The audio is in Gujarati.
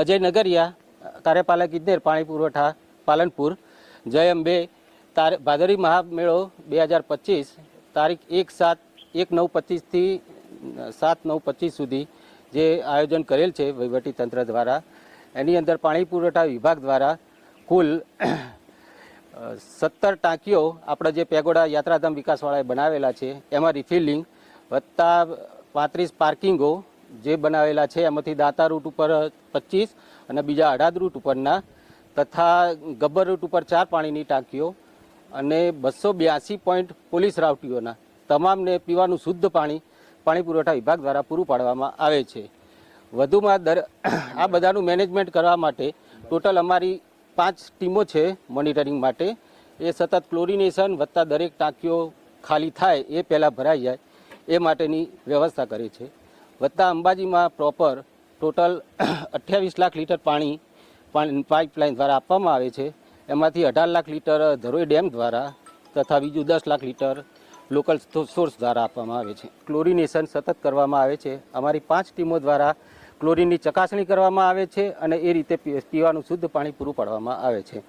અજય નગરિયા કાર્યપાલક ઇજનેર, પાણી પુરવઠા, પાલનપુર. જય અંબે. તાર ભાદરી મહામેળો બે હજાર પચીસ, તારીખ એક સાત, એક નવ પચીસથી સાત નવ પચીસ સુધી જે આયોજન કરેલ છે વહીવટી તંત્ર દ્વારા. એની અંદર પાણી પુરવઠા વિભાગ દ્વારા કુલ સત્તર ટાંકીઓ આપણા જે પેગોડા યાત્રાધામ વિકાસવાળાએ બનાવેલા છે, એમાં રિફિલિંગ વત્તા પાંત્રીસ પાર્કિંગો જે બનાવેલા છે, એમાંથી દાંતા રૂટ ઉપર પચીસ અને બીજા અઢાદ રૂટ ઉપરના તથા ગબ્બર રૂટ ઉપર ચાર પાણીની ટાંકીઓ અને બસો બ્યાસી પોઈન્ટ પોલીસ રાવટીઓના તમામને પીવાનું શુદ્ધ પાણી પાણી પુરવઠા વિભાગ દ્વારા પૂરું પાડવામાં આવે છે. વધુમાં દર આ બધાનું મેનેજમેન્ટ કરવા માટે ટોટલ અમારી પાંચ ટીમો છે મોનિટરિંગ માટે. એ સતત ક્લોરિનેશન વત્તા દરેક ટાંકીઓ ખાલી થાય એ પહેલાં ભરાઈ જાય એ માટેની વ્યવસ્થા કરે છે. વત્તા અંબાજીમાં પ્રોપર ટોટલ અઠ્યાવીસ લાખ લીટર પાણી પાઇપલાઇન દ્વારા આપવામાં આવે છે. એમાંથી અઢાર લાખ લીટર ધરોઈ ડેમ દ્વારા તથા બીજું દસ લાખ લીટર લોકલ સોર્સ દ્વારા આપવામાં આવે છે. ક્લોરિનેશન સતત કરવામાં આવે છે. અમારી પાંચ ટીમો દ્વારા ક્લોરિનની ચકાસણી કરવામાં આવે છે અને એ રીતે પીવાનું શુદ્ધ પાણી પૂરું પાડવામાં આવે છે.